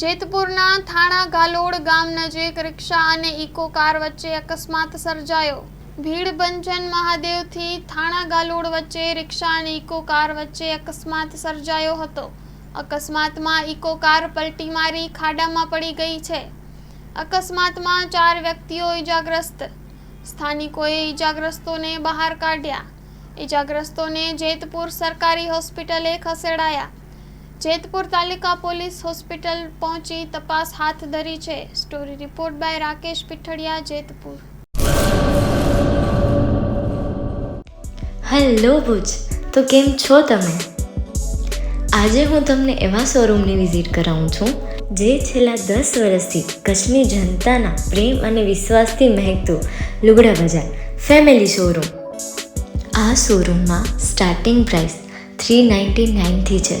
જેતપુરના થાણા ગાલોડ ગામ નજીક રિક્ષા અને ઇકો કાર વચ્ચે અકસ્માત સર્જાયો. ભીડભંજન મહાદેવથી થાણા ગાલોડ વચ્ચે રિક્ષા અને ઇકો કાર વચ્ચે અકસ્માત સર્જાયો હતો. અકસ્માતમાં ઇકો કાર પલટી મારી ખાડામાં પડી ગઈ છે. અકસ્માતમાં ચાર વ્યક્તિઓ ઇજાગ્રસ્ત સ્થાનિકોએ ઇજાગ્રસ્તોને બહાર કાઢ્યા. ઇજાગ્રસ્તોને જેતપુર સરકારી હોસ્પિટલે ખસેડાયા. જેતપુર તાલુકા પોલીસ હોસ્પિટલ પહોંચી તપાસ હાથ ધરી છે. Story report by Rakesh Pithadiya, Jetpur. Hello Bhuj, તો કેમ છો તમે? આજે હું તમને એવા શોરૂમની વિઝિટ કરાવું છું, જે છેલ્લા દસ વર્ષથી કચ્છની જનતાના પ્રેમ અને વિશ્વાસથી મહેકતું લુગડા બજાર ફેમિલી શોરૂમ. આ શોરૂમમાં સ્ટાર્ટિંગ પ્રાઇસ થ્રી નાઇન્ટી નાઇનથી છે.